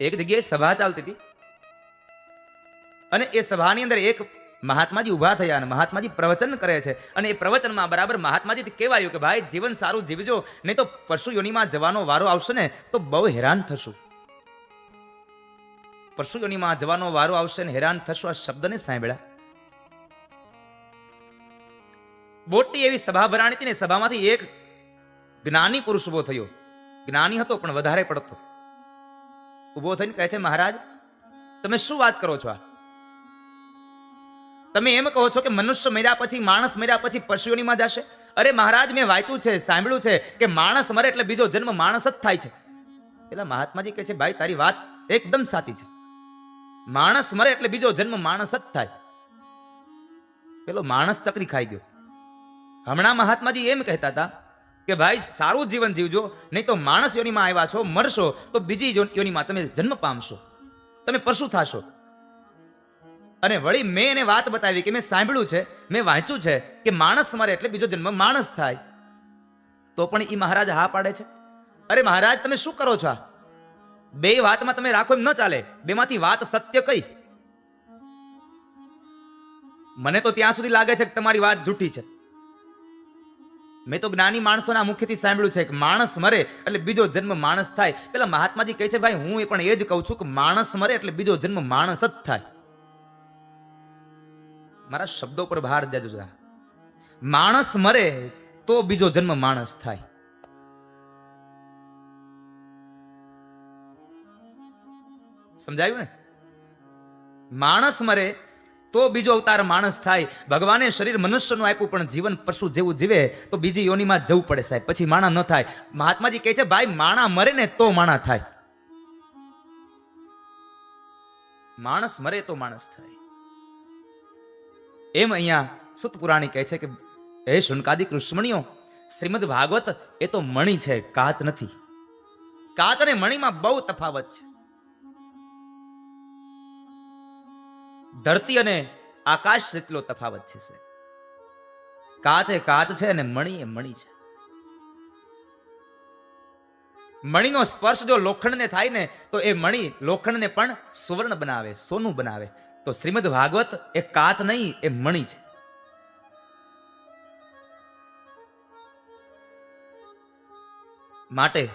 એક જગ્યાએ સભા ચાલતી હતી. અને એ સભાની અંદર એક મહાત્માજી ઊભા થયા અને મહાત્માજી પ્રવચન કરે છે. અને એ પ્રવચનમાં બરાબર મહાત્માજી કહેવાયું કે ભાઈ જીવન સારું જીવજો, નહીં તો પશુ યોનિમાં જવાનો વારો આવશે ને તો બહુ હેરાન થશું. પશુ યોનિમાં જવાનો વારો આવશે ને હેરાન થશું આ શબ્દને સાંભળ્યા. મોટી એવી સભા ભરાણી હતી ને સભામાંથી એક જ્ઞાની પુરુષ ઊભો થયો. જ્ઞાની હતો પણ વધારે પડતો. ઊભો થઈને કહે છે, મહારાજ, તમે શું વાત કરો છો આ? તમે એમ કહો છો કે મનુષ્ય મર્યા પછી, માણસ મર્યા પછી પશુઓનીમાં જશે? અરે મહારાજ, મેં વાંચ્યું છે, સાંભળ્યું છે કે માણસ મરે એટલે બીજો જન્મ માણસ જ થાય છે. પેલા મહાત્માજી કહે છે, ભાઈ, તારી વાત એકદમ સાચી છે. માણસ મરે એટલે બીજો જન્મ માણસ જ થાય. પેલો માણસ ચકરી ખાઈ ગયો. હમણાં મહાત્માજી એમ કહેતા હતા કે ભાઈ, સારું જીવન જીવજો, નહીં તો માણસ યોનિમાં આવ્યા છો, મરશો, તો બીજી યોનિમાં તમે જન્મ પામશો. તમે પશુ થશો. અને વળી મેં એને વાત બતાવી કે મેં સાંભળ્યું છે, મેં વાંચ્યું છે કે માણસ મરે એટલે બીજો જન્મ માણસ થાય. તો પણ એ મહારાજ હા પાડે છે? અરે મહારાજ, તમે શું કરો છો બે વાતમાં તમે રાખો એમ ન ચાલે. બેમાંથી વાત સત્ય કઈ? મને તો ત્યાં સુધી લાગે છે કે તમારી વાત જૂઠી છે. મેં તો જ્ઞાની માણસોના મુખ્યથી સાંભળ્યું છે કે માણસ મરે એટલે બીજો જન્મ માણસ થાય. પેલા મહાત્માજી કહે છે, ભાઈ, હું એ પણ એ જ કહું છું કે માણસ મરે એટલે બીજો જન્મ માણસ જ થાય. મારા શબ્દો પર ભાર દેજો માણસ મરે તો બીજો જન્મ માણસ થાય. સમજાયું ને? માણસ મરે તો બીજો અવતાર માણસ થાય. ભગવાને શરીર મનુષ્યનું આપ્યું, પણ જીવન પશુ જેવું જીવે, તો બીજી યોનિમાં જવું પડે સાહેબ. પછી માણા ન થાય. મહાત્માજી કહે છે, ભાઈ, માણા મરે ને તો માણા થાય. માણસ મરે તો માણસ થાય. એમ અહીંયા સુત પુરાણી કહે છે કે, હે શુનકાદી ઋષમણીઓ શ્રીમદ ભાગવત એ તો મણી છે, કાચ નથી. કાચ અને મણીમાં બહુ તફાવત છે. ધરતી અને આકાશ જેટલો તફાવત છે. કાચ એ કાચ છે અને મણી એ મણી છે. મણીનો સ્પર્શ જો લોખંડને થાય ને, તો એ મણી લોખંડને પણ સુવર્ણ બનાવે, સોનું બનાવે. તો શ્રીમદ ભાગવત એ કાચ નહીં, એ મણી છે. માટે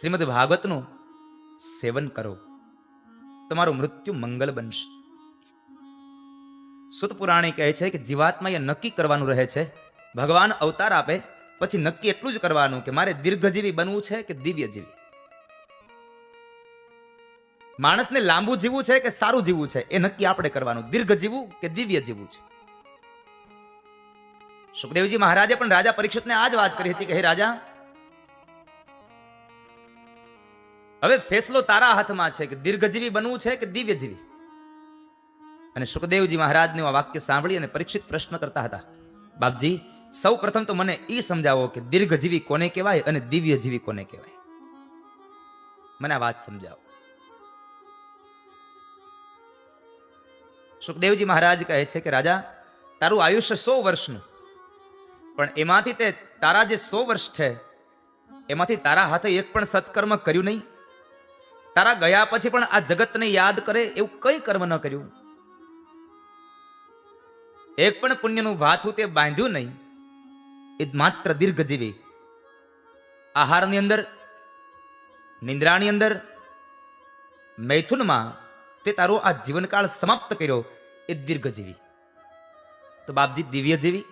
શ્રીમદ ભાગવતનું સેવન કરો. તમારું મૃત્યુ મંગલ બનશે. સુત કહે છે કે જીવાત્મા એ નક્કી કરવાનું રહે છે. ભગવાન અવતાર આપે, પછી નક્કી એટલું જ કરવાનું કે મારે દીર્ઘજીવી બનવું છે કે દિવ્ય જીવી માણસને લાંબુ જીવવું છે કે સારું જીવવું છે? એ નક્કી આપણે કરવાનું. દીર્ઘ જીવવું કે દિવ્ય જીવવું છે? સુખદેવજી મહારાજે પણ રાજા પરીક્ષિતને આ જ વાત કરી હતી કે, હે રાજા હવે ફેસલો તારા હાથમાં છે કે દીર્ઘજીવી બનવું છે કે દિવ્યજીવી? અને સુખદેવજી મહારાજનું આ વાક્ય સાંભળી અને પરીક્ષિત પ્રશ્ન કરતા હતા. બાપજી, સૌ પ્રથમ તો મને એ સમજાવો કે દીર્ઘજીવી કોને કહેવાય અને દિવ્યજીવી કોને કહેવાય? મને આ વાત સમજાવો. સુખદેવજી મહારાજ કહે છે કે, રાજા, તારું આયુષ્ય સો વર્ષનું. પણ એમાંથી તે તારા જે સો વર્ષ છે, એમાંથી તારા હાથે એક પણ સત્કર્મ કર્યું નહીં? તારા ગયા પછી પણ આ જગતને યાદ કરે એવું કઈ કર્મ ન કર્યું? એક પણ પુણ્યનું વાથું તે બાંધ્યું નહીં. એ માત્ર દીર્ઘજીવી. આહારની અંદર, નિંદ્રાની અંદર, મૈથુનમાં તે તારો આ જીવનકાળ સમાપ્ત કર્યો એ દીર્ઘજીવી. તો બાપજી દિવ્યજીવી,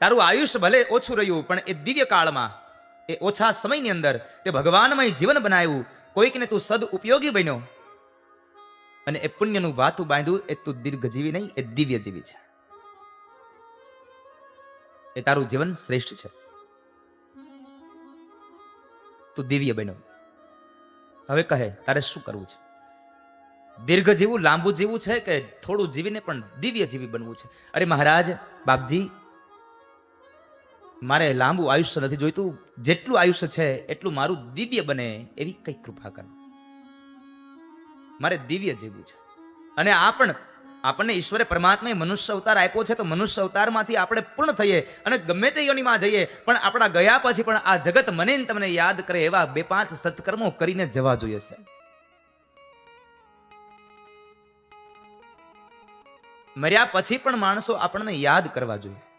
તારું આયુષ્ય ભલે ઓછું રહ્યું, પણ એ દિવ્ય કાળમાં એ ઓછા સમયની અંદર તે ભગવાનમય જીવન બનાવ્યું કોઈકને તું સદ ઉપયોગી બન્યો અને એ પુણ્યનું વાતું બાંધ્યું, એ તું દીર્ઘજીવી નહીં, એ દિવ્યજીવી છે. એ તારું જીવન શ્રેષ્ઠ છે. તું દિવ્ય બન્યો. હવે કહે, તારે શું કરવું છે? દીર્ઘ જીવું લાંબુ જીવું છે કે થોડું જીવીને પણ દિવ્ય જીવી બનવું છે? અરે મહારાજ, બાપજી મારે લાંબુ આયુષ્ય નથી જોઈતું. જેટલું આયુષ્ય છે, એટલું મારું દિવ્ય બને એવી કઈ કૃપા કરો. મારે દિવ્ય જીવવું છે. અને આ પણ આપણને ઈશ્વરે પરમાત્માએ મનુષ્ય અવતાર આપ્યો છે, તો મનુષ્ય અવતારમાંથી આપણે પૂર્ણ થઈએ અને ગમે તે યોનીમાં જઈએ, પણ આપણા ગયા પછી પણ આ જગત મને તમને યાદ કરે એવા બે પાંચ સત્કર્મો કરીને જવા જોઈએ છે મર્યા પછી પણ માણસો આપણને યાદ કરવા જોઈએ.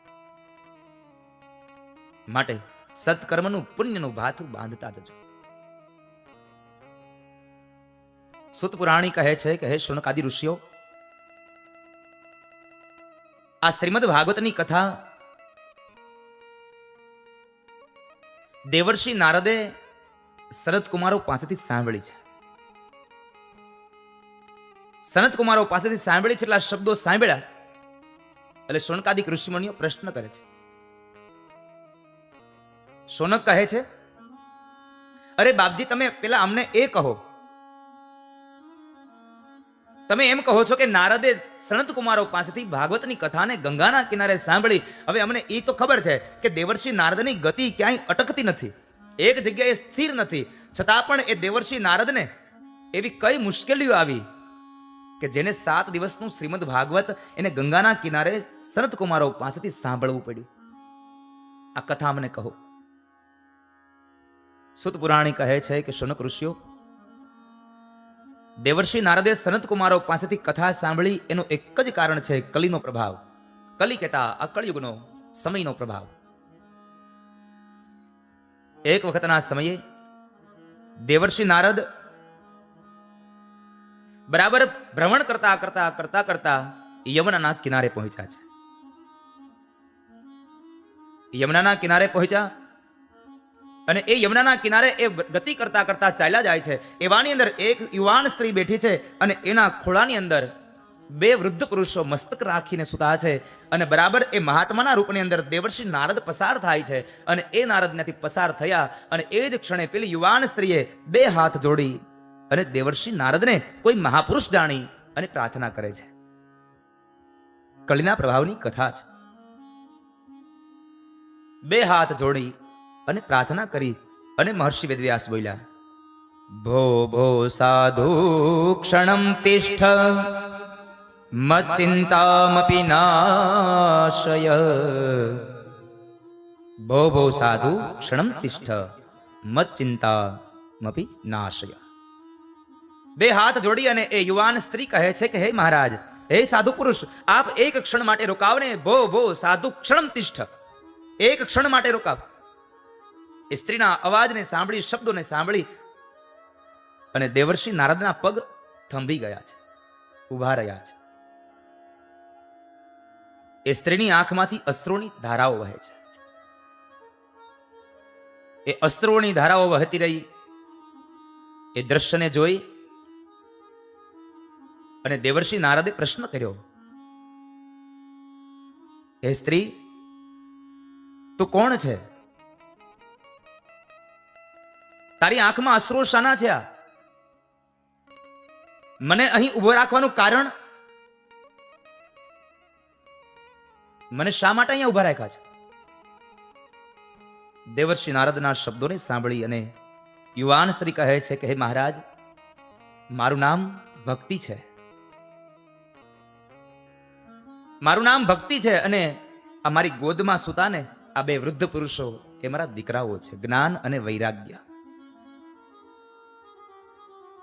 માટે સત્કર્મનું પુણ્યનું ભાથું બાંધતા જજો. સુતપુરાણી કહે છે કે, હે શુનકાદી ઋષિઓ, આ શ્રીમદ ભાગવતની કથા દેવર્ષિ નારદે શરદ કુમારો પાસેથી સાંભળી છે. સનત કુમારો પાસેથી સાંભળી છે એટલા શબ્દો સાંભળ્યા એટલે શોનકાદિક ઋષિમુનિઓ પ્રશ્ન કરે છે. શોનક કહે છે? અરે બાપજી, તમે પેલા અમને એ કહો. તમે એમ કહો છો કે નારદે સનત કુમારો પાસેથી ભાગવતની કથાને ગંગાના કિનારે સાંભળી. હવે અમને એ તો ખબર છે કે દેવર્ષિ નારદની ગતિ ક્યાંય અટકતી નથી. એક જગ્યાએ સ્થિર નથી. છતાં પણ એ દેવર્ષિ નારદને એવી કઈ મુશ્કેલીઓ આવી કે જેને સાત દિવસનું શ્રીમદ ભાગવત એને ગંગાના કિનારે સનત કુમારો પાસેથી સાંભળવું પડ્યું. આ કથા મને કહો. સુત પુરાણી કહે છે કે શુનક ઋષિઓ, દેવર્ષિ નારદે સનત કુમારો પાસેથી કથા સાંભળી એનું એક જ કારણ છે કલીનો પ્રભાવ. કલી કહેતા આ કળયુગનો સમયનો પ્રભાવ. એક વખતના સમયે દેવર્ષિ નારદ બરાબર ભ્રમણ કરતા કરતા કરતા કરતા યમુનાના કિનારે પહોંચ્યા છે. યમુનાના કિનારે પહોંચ્યા અને એ યમુનાના કિનારે એ ગતિ કરતા કરતા ચાલ્યા જાય છે. એવાની અંદર એક યુવાન સ્ત્રી બેઠી છે અને એના ખોળાની અંદર બે વૃદ્ધ પુરુષો મસ્તક રાખીને સુતા છે અને બરાબર એ મહાત્માના રૂપની અંદર દેવર્ષિ નારદ પસાર થાય છે અને એ નારદ પસાર થયા અને એ જ ક્ષણે પેલી યુવાન સ્ત્રીએ બે હાથ જોડી અને દેવર્ષિ નારદને કોઈ મહાપુરુષ જાણી અને પ્રાર્થના કરે છે. કળીના પ્રભાવની કથા છે. બે હાથ જોડી અને પ્રાર્થના કરી અને મહર્ષિ વેદવ્યાસ બોલ્યા, ભો ભો, સાધુ ક્ષણમ તિષ્ઠ મચિંતામપી નાશય. ભો ભો, સાધુ ક્ષણમ તિષ્ઠ મચિંતામપી નાશય. બે હાથ જોડી અને એ યુવાન સ્ત્રી કહે છે કે, હે મહારાજ, હે સાધુ પુરુષ, આપ એક ક્ષણ માટે રોકાવને, ભો ભો, સાધુ ક્ષણમ તિષ્ઠ, એક ક્ષણ માટે રોકાવ. એ સ્ત્રીના અવાજને સાંભળી, શબ્દોને સાંભળી અને દેવર્ષિ નારદના પગ થંભી ગયા છે, ઊભા રહ્યા છે. એ સ્ત્રીની આંખમાંથી અસ્ત્રોની ધારાઓ વહે છે. એ અસ્ત્રોની ધારાઓ વહેતી રહી, એ દ્રશ્યને જોઈ અને દેવર્ષિ નારદે પ્રશ્ન કર્યો, હે સ્ત્રી, તું કોણ છે? તારી આંખમાં અશ્રુ શાના છે મને અહીં ઊભો રાખવાનું કારણ? મને શા માટે અહીંયા ઊભા રાખ્યા છે? દેવર્ષિ નારદના શબ્દોને સાંભળી અને યુવાન સ્ત્રી કહે છે કે, હે મહારાજ, મારું નામ ભક્તિ છે. મારું નામ ભક્તિ છે અને આ મારી ગોદમાં સુતાને આ બે વૃદ્ધ પુરુષો એ મારા દીકરાઓ છે, જ્ઞાન અને વૈરાગ્ય.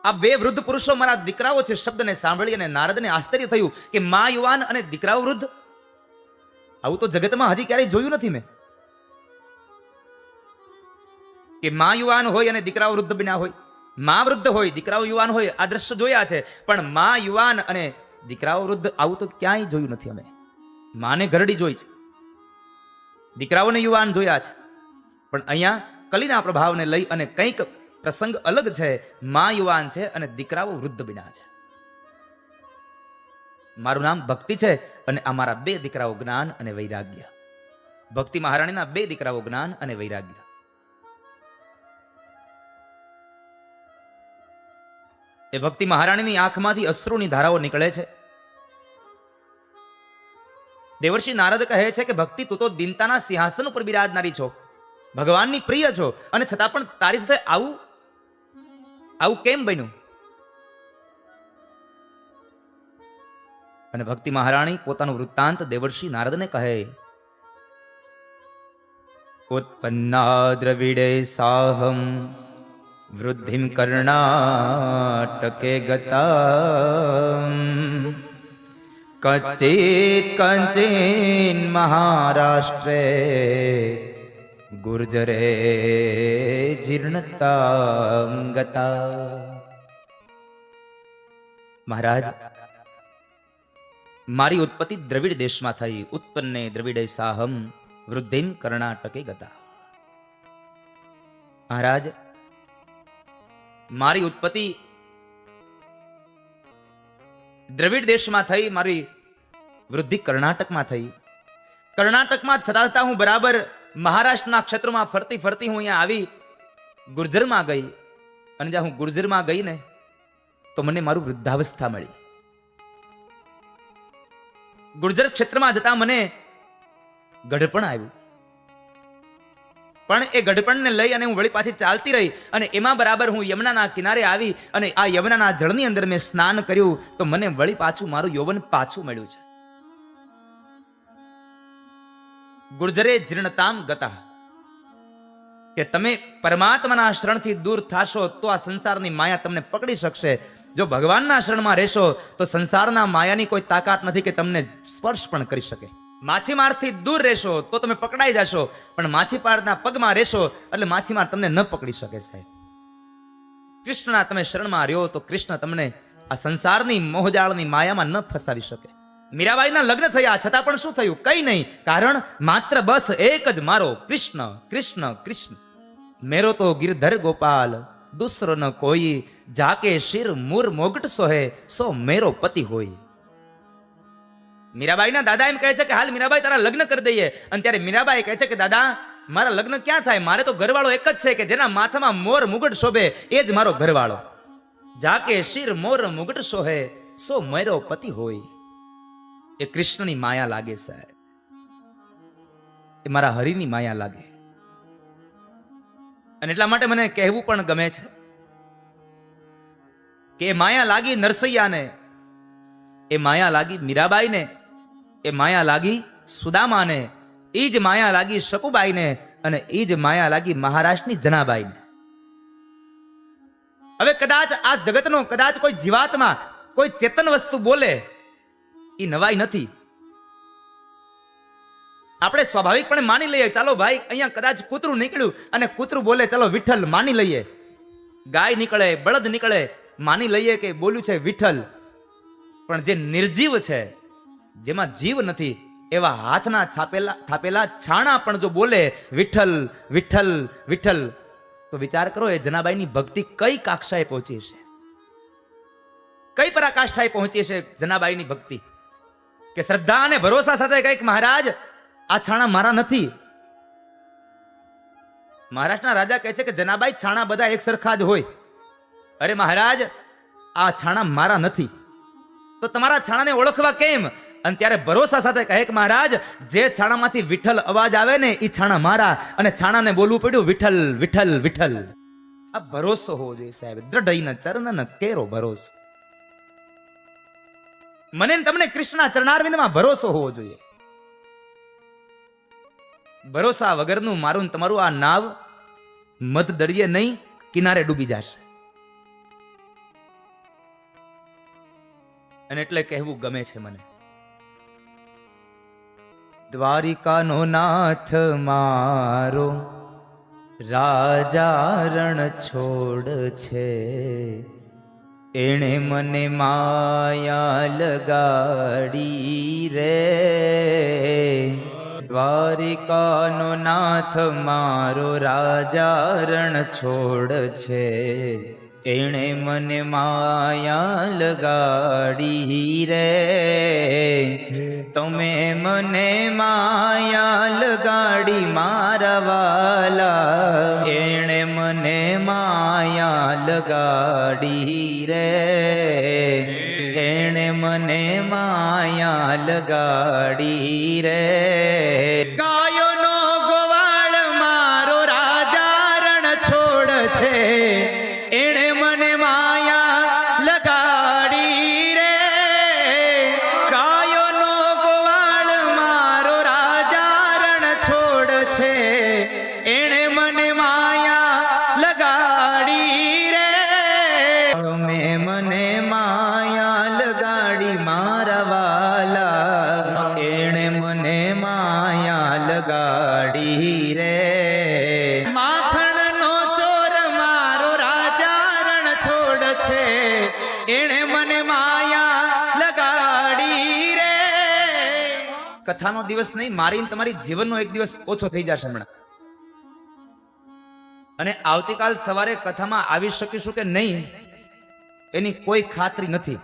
આ બે વૃદ્ધ પુરુષો મારા દીકરાઓ છે, શબ્દને સાંભળી અને નારદને આશ્ચર્ય થયું કે મા યુવાન અને દીકરાઓ વૃદ્ધ? આવું તો જગતમાં હજી ક્યારેય જોયું નથી મેં. કે મા યુવાન હોય અને દીકરાઓ વૃદ્ધ બન્યા હોય. મા વૃદ્ધ હોય, દીકરાઓ યુવાન હોય, આ દ્રશ્ય જોયા છે, પણ મા યુવાન અને દીકરાઓ વૃદ્ધ આવું તો ક્યાંય જોયું નથી અમે. માને ઘરડી જોઈ છે. દીકરાઓને યુવાન જોયા છે. પણ અહીંયા કલીના પ્રભાવને લઈ અને કંઈક પ્રસંગ અલગ છે, મા યુવાન છે અને દીકરાઓ વૃદ્ધ બન્યા છે. મારું નામ ભક્તિ છે અને આ મારા બે દીકરાઓ જ્ઞાન અને વૈરાગ્ય. ભક્તિ મહારાણીના બે દીકરાઓ જ્ઞાન અને વૈરાગ્ય. એ ભક્તિ મહારાણીની આંખમાંથી અશ્રુની ધારાઓ નીકળે છે. દેવર્ષિ નારદ કહે છે કે, ભક્તિ, તું તો દિનતાના સિંહાસન ઉપર બિરાજનારી છો. ભગવાનની પ્રિય છો અને છતાં પણ તારી સાથે આવું આવું કેમ બન્યું? અને ભક્તિ મહારાણી પોતાનું વૃત્તાંત દેવર્ષિ નારદને કહે ઉત્પન્ના દ્રવિડે સાહમ, વૃદ્ધિમ કર્ણાટકે ગતા કચિત કંચિન મહારાષ્ટ્રે ગુર્જરે જીર્ણતા મહારાજ, મારી ઉત્પત્તિ દ્રવિડ દેશમાં થઈ. ઉત્પન્ને દ્રવિડે સાહમ, વૃદ્ધિમ કર્ણાટકે ગતા. મહારાજ, મારી ઉત્પત્તિ દ્રવિડ દેશમાં થઈ, મારી વૃદ્ધિ કર્ણાટકમાં થઈ. કર્ણાટકમાં થતા થતા હું બરાબર મહારાષ્ટ્રના ક્ષેત્રમાં ફરતી ફરતી હું અહીંયા આવી, ગુર્જરમાં ગઈ. અને જ્યાં હું ગુર્જરમાં ગઈ ને તો મને મારું વૃદ્ધાવસ્થા મળી. ગુર્જર ક્ષેત્રમાં જતા મને ગઢપણ આવ્યું. પણ એ ગઢપણને લઈ અને હું વળી પાછી ચાલતી રહી અને એમાં બરાબર હું યમુનાના કિનારે આવી અને આ યમુનાના જળની અંદર મેં સ્નાન કર્યું, તો મને વળી પાછું મારું યૌવન પાછું મળ્યું છે. ગુર્જરે જીર્ણતામ ગતા. કે તમે પરમાત્માના શરણથી દૂર થાશો તો આ સંસારની માયા તમને પકડી શકશે. જો ભગવાનના શરણમાં રહેશો તો સંસારના માયાની કોઈ તાકાત નથી કે તમને સ્પર્શ પણ કરી શકે. માછીમારથી દૂર રહેશો તો તમે પકડાઈ જશો, પણ માછીમારના પગમાં રહેશો એટલે માછીમાર તમને ન પકડી શકે સાહેબ. કૃષ્ણના તમે શરણમાં રહ્યો તો કૃષ્ણ તમને આ સંસારની મોહજાળની માયામાં ન ફસાવી શકે. મીરાબાઈના લગ્ન થયા, છતાં પણ શું થયું? કઈ નહીં, કારણ માત્ર બસ એક જ મારો, કૃષ્ણ કૃષ્ણ કૃષ્ણ. મેરો તો ગિરધર ગોપાલ, દુસરો ન કોઈ, જાકે શિર મૂર મોગટ સોહે સો મેરો પતિ હોય. મીરાબાઈના દાદા એમ કહે છે કે, હાલ મીરાબાઈ તારા લગ્ન કરી દઈએ. અને ત્યારે મીરાબાઈ કહે છે કે, દાદા, મારા લગ્ન ક્યાં થાય? મારે તો ઘરવાળો એક જ છે કે જેના માથામાં મોર મુગટ શોભે, એ જ મારો ઘરવાળો. જાકે શિર મોર મુગટ સોહે સો મેરો પતિ હોય. એ કૃષ્ણની માયા લાગે, સાહેબ. એ મારા હરિની માયા લાગે. અને એટલા માટે મને કહેવું પણ ગમે છે કે એ માયા લાગી નરસૈયાને, એ માયા લાગી મીરાબાઈને, એ માયા લાગી સુદામાને, એ જ માયા લાગી શકુબાઈને અને એ જ માયા લાગી મહારાષ્ટ્રની જનાબાઈને. હવે કદાચ આ જગતનો કદાચ કોઈ જીવાતમાં, કોઈ ચેતન વસ્તુ બોલે એ નવાઈ નથી. આપણે સ્વાભાવિકપણે માની લઈએ, ચાલો ભાઈ, અહીંયા કદાચ કૂતરું નીકળ્યું અને કૂતરું બોલે, ચાલો વિઠ્ઠલ માની લઈએ. ગાય નીકળે, બળદ નીકળે, માની લઈએ કે બોલ્યું છે વિઠ્ઠલ. પણ જે નિર્જીવ છે, જેમાં જીવ નથી, એવા હાથના છાપેલા થાપેલા છાણા પણ જો બોલે, વિઠ્ઠલ વિઠ્ઠલ વિઠ્ઠલ, તો વિચાર કરો, એ જનાબાઈની ભક્તિ કઈ કાક્ષાએ પહોંચી છે કઈ પરાકાષ્ઠાએ પહોંચી છે જનાબાઈની ભક્તિ? કે શ્રદ્ધા અને ભરોસા સાથે કંઈક મહારાજ, આ છાણા મારા નથી. મહારાષ્ટ્રના રાજા કહે છે કે જનાબાઈ, છાણા બધા એક સરખા જ હોય. અરે મહારાજ, આ છાણા મારા નથી. તો તમારા છાણાને ઓળખવા કેમ? અને ત્યારે ભરોસા સાથે કહે કે મહારાજ, જે છાણામાંથી વિઠ્ઠલ અવાજ આવે ને એ છાણા મારા. અને છાણાને બોલવું પડ્યું, વિઠ્ઠલ વિઠ્ઠલ વિઠ્ઠલ. આ ભરોસો હોવો જોઈએ સાહેબ. દ્રઢ ચરણ કેરો ભરોસો. મને તમને કૃષ્ણના ચરણારવિંદમાં ભરોસો હોવો જોઈએ. ભરોસા વગરનું મારું તમારું આ નાવ મત દરિયે નહીં, કિનારે ડૂબી જશે. અને એટલે કહેવું ગમે છે મને. દ્વારિકાનો નાથ મારો રાજા રણ છોડ છે. એણે મને માયા લગાડી રે. દ્વારિકાનો નાથ મારો રાજા રણ છોડ છે. એણે મને માયા લગાડી રે. તમે મને માયા લગાડી મારા વાલા. એણે મને માયા લગાડી રે એણે મને માયા લગાડી રે. એણે મને માયા લગાડી રે. કથાનો દિવસ નહીં, મારીને તમારી જીવનનો એક દિવસ ઓછો થઈ જશે હમણાં. અને આવતીકાલ સવારે કથામાં આવી શકીશું કે નહીં, એની કોઈ ખાતરી નથી?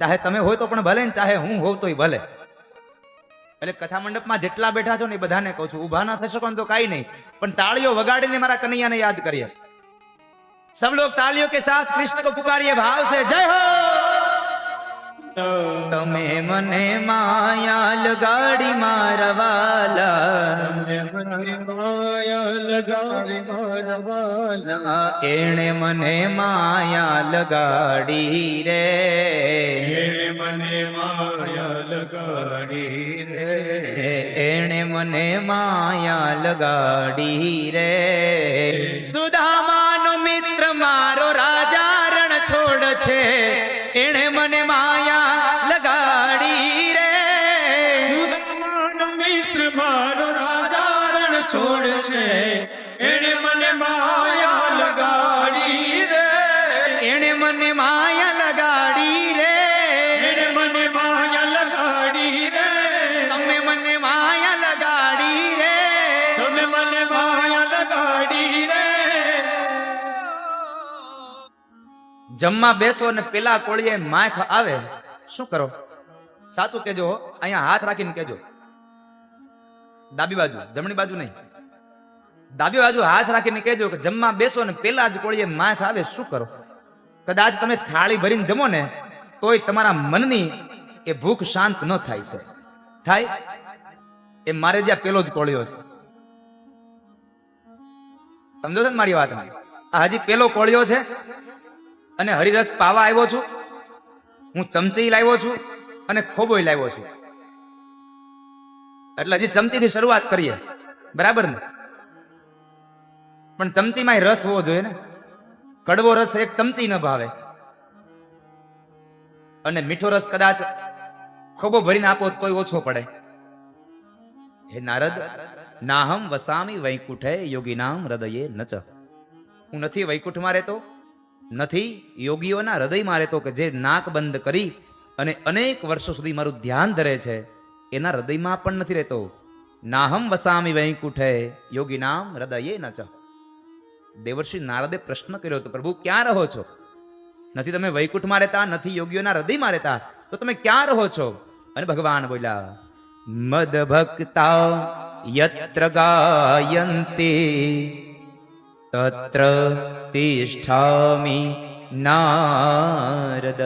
ચાહે તમે હોય તો પણ ભલે ને ચાહે હું હોઉં તોય ભલે. એટલે કથા મંડપમાં જેટલા બેઠા છો ને એ બધાને કહું છું, ઊભા ના શકો ને તો કાંઈ નહીં. પણ તાળીઓ વગાડીને મારા કનૈયાને યાદ કરીએ. सब लोग तालियों के साथ कृष्ण को पुकारिए भाव से जय हो તમે મને માયા લગાડી મારા વાલા એણે મને માયા લગાડી રે મને માયા લગાડી રે એણે મને માયા લગાડી રે છે. એણે મને માયા લગાડી રે. મિત્ર મારો રાજારણ છોડ છે. એણે મને માયા લગાડી રે. એણે મને માયા જમવા બેસો ને પેલા કોળીએ માખ આવે, શું કરો? સાચું કેજો અહીંયા હાથ રાખીને કેજો ડાબી બાજુ, જમણી બાજુ નહીં. ડાબી બાજુ હાથ રાખીને કહેજો કે જમવા બેસો ને પેલા જ કોળીએ માખ આવે, શું કરો? કદાચ તમે થાળી ભરીને જમો ને, તોય તમારા મનની એ ભૂખ શાંત ન થાય છે. થાય? એ મારે જ્યાં પેલો જ કોળિયો છે. સમજો છો ને મારી વાત? હજી પેલો કોળિયો છે? અને હરિરસ પાવા આવ્યો છું. હું ચમચી લાવ્યો છું અને ખોબોય લાવ્યો છું. એટલે હજી ચમચીથી શરૂઆત કરીએ. બરાબર ને? પણ ચમચીમાં રસ હોવો જોઈએ ને. કડવો રસ એક ચમચી ન ભાવે. અને મીઠો રસ કદાચ ખોબો ભરીને આપો તોય ઓછો પડે. હે નારદ, નાહમ વસામી વૈકુંઠે યોગીનામ હૃદયે નચ. હું નથી વૈકુંઠમાં રહેતો. નથી? યોગીઓના હૃદયમાં રહેતો કે જે નાક બંધ કરી અને અનેક વર્ષો સુધી મારું ધ્યાન ધરે છે, એના હૃદયમાં પણ નથી રહેતો. નાહમ વસામી વૈકુંઠે, યોગીનામ હૃદયે ન ચહ દેવર્ષિ નારદે પ્રશ્ન કર્યો હતો, પ્રભુ, ક્યાં રહો છો? નથી તમે વૈકુંઠમાં રહેતા, નથી યોગીઓના હૃદયમાં રહેતા, તો તમે ક્યાં રહો છો? અને ભગવાન બોલ્યા મદ ભક્તા યત્ર ગાયંતે તત્ર તિષ્ઠામિ નારદ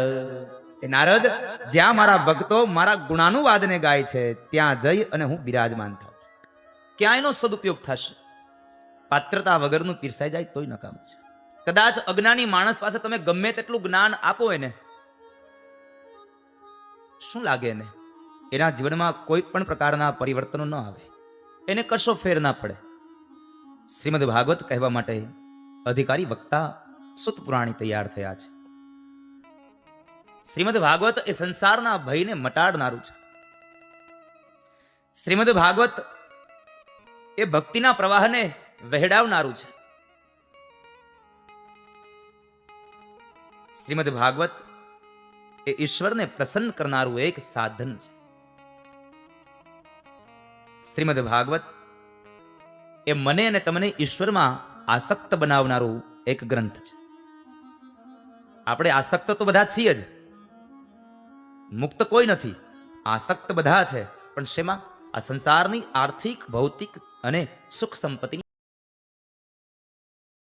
નારદ જ્યાં મારા ભક્તો મારા ગુણાનુવાદને ગાય છે, ત્યાં જઈ અને હું બિરાજમાન થાઉં ક્યાં એનો સદુપયોગ થશે? પાત્રતા વગરનું પીરસાઈ જાય તોય નકામ છે. કદાચ અજ્ઞાની માણસ પાસે તમે ગમે તેટલું જ્ઞાન આપો એને, શું લાગે એને? એના જીવનમાં કોઈ પણ પ્રકારના પરિવર્તનો ન આવે. એને કશો ફેર ના પડે. શ્રીમદ ભાગવત કહેવા માટે અધિકારી વક્તા સુત પુરાણી તૈયાર થયા છે. શ્રીમદ ભાગવત એ સંસારના ભયને મટાડનારું છે. શ્રીમદ ભાગવત એ ભક્તિના પ્રવાહને વહેડાવનારું છે. શ્રીમદ ભાગવત એ ઈશ્વરને પ્રસન્ન કરનારું એક સાધન છે. શ્રીમદ ભાગવત એ મને અને તમને ઈશ્વરમાં આસક્ત બનાવનારું એક ગ્રંથ છે. આપણે આસક્ત તો બધા છીએ જ. મુક્ત કોઈ નથી. આસક્ત બધા છે. પણ શેમાં? આ સંસારની આર્થિક, ભૌતિક અને સુખ સંપત્તિ